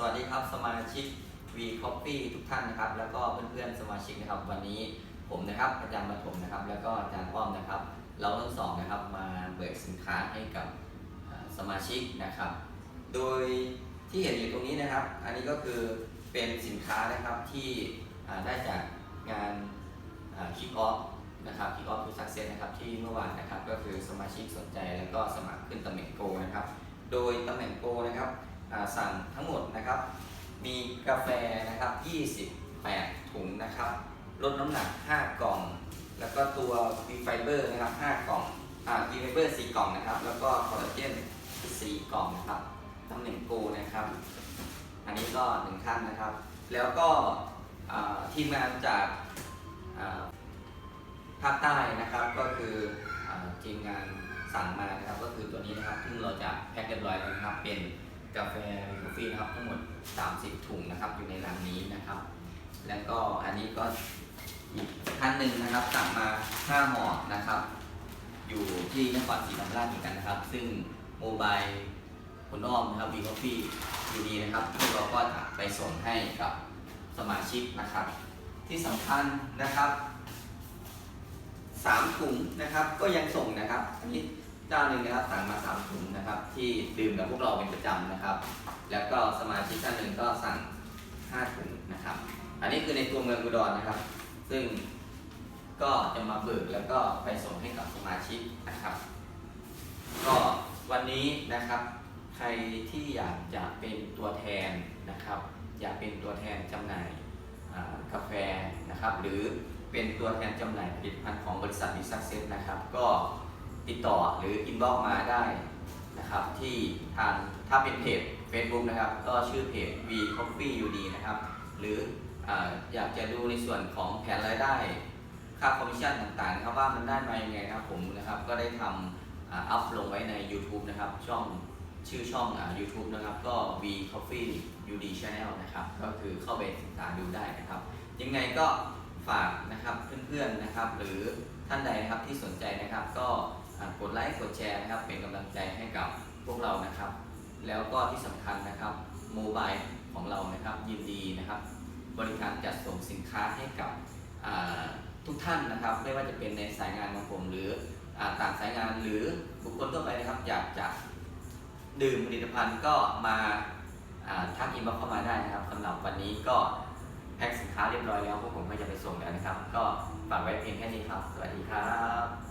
สวัสดีครับสมาชิก V Coffee ทุกท่านนะครับ แล้วก็เพื่อนๆสมาชิกนะครับ วันนี้ผมนะครับอาจารย์มาถมนะครับ แล้วก็อาจารย์ป้อมนะครับ เราทั้งสองนะครับมาเบิกสินค้าให้กับสมาชิกนะครับ โดยที่เห็นอยู่ตรงนี้นะครับ อันนี้ก็คือเป็นสินค้านะครับที่ได้จากงานคิกออฟนะครับคิกออฟทูสักเซนนะครับที่เมื่อวานนะครับ ก็คือสมาชิกสนใจแล้วก็สมัครขึ้นตำแหน่งโกนะครับ โดยตำแหน่งโกนะครับ สั่งทั้งหมดนะครับ มีกาแฟนะครับ 28 ถุงนะครับ ลดน้ำหนัก 5 กล่อง แล้วก็ตัว V Fiber นะครับ 5 กล่องอ่า V Fiber 4กล่องนะครับ แล้วก็คอลลาเจน 4 กล่องนะครับตำแหน่งโกนะครับ อันนี้ก็หนึ่งท่านนะครับ แล้วก็ทีมงานจากภาคใต้นะครับก็คืออทีมงานสั่งมานะครับ ก็คือตัวนี้นะครับซึ่งเราจะแพ็คเรียบร้อยแล้วนะครับเป็น กาแฟกาแฟนะครับทั้งหมด 30 ถุงนะครับอยู่ในรังนี้นะครับ แล้วก็อันนี้ก็อีกท่านหนึ่งนะครับสั่งมา5ห่อนะครับ อยู่ที่นครศรีธรรมราชเหมือนกันนะครับ ซึ่งโมบายคุณอ้อมนะครับวีคอฟฟี่อยู่ดีนะครับพวกเราก็จะไปส่งให้กับสมาชิกนะครับ ที่สำคัญนะครับสามถุงนะครับก็ยังส่งนะครับอันนี้ เจ้าหนึ่งนะครับสั่งมาสามถุงนะครับ ที่ดื่มกับพวกเราเป็นประจำนะครับ แล้วก็สมาชิกท่านหนึ่งก็สั่งห้าถุงนะครับ อันนี้คือในตัวเมืองอุดรนะครับ ซึ่งก็จะมาเบิกแล้วก็ไปส่งให้กับสมาชิกนะครับ ก็วันนี้นะครับ ใครที่อยากจะเป็นตัวแทนนะครับ อยากเป็นตัวแทนจำหน่ายกาแฟนะครับ หรือเป็นตัวแทนจำหน่ายผลิตภัณฑ์ของบริษัทดิซักเซนนะครับ ก็ ติดต่อหรืออินบ็อกมาได้นะครับ ที่ทางถ้าเป็นเพจ Facebook นะครับ ก็ชื่อเพจ V Coffee UD นะครับ หรือออยากจะดูในส่วนของแผนรายได้ ค่าคอมมิชชั่นต่างๆนะครับว่ามันได้มายังไงนะครับผมนะครับก็ได้ทำอัพลงไว้ใน YouTube นะครับ ช่องชื่อช่องอ่า YouTube นะครับ ก็ V Coffee UD Channel นะครับ ก็คือเข้าไปศึกษาดูได้นะครับ ยังไงก็ฝากนะครับเพื่อนๆนะครับ หรือท่านใดนะครับที่สนใจนะครับก็ กดไลค์กดแชร์นะครับ เป็นกำลังใจให้กับพวกเรานะครับ แล้วก็ที่สำคัญนะครับโมบายของเรานะครับยินดีนะครับ บริการจัดส่งสินค้าให้กับทุกท่านนะครับ ไม่ว่าจะเป็นในสายงานของผมหรืออต่างสายงานหรือบุคคลทั่วไปนะครับอยากจะดื่มผลิตภัณฑ์ก็มาอ่าทักอินบ็อกเข้ามาได้นะครับสำหรับวันนี้ก็แพ็คสินค้าเรียบร้อยแล้วพวกผมก็จะไปส่งแล้วนะครับ ก็ฝากไว้เพียงแค่นี้ครับ สวัสดีครับ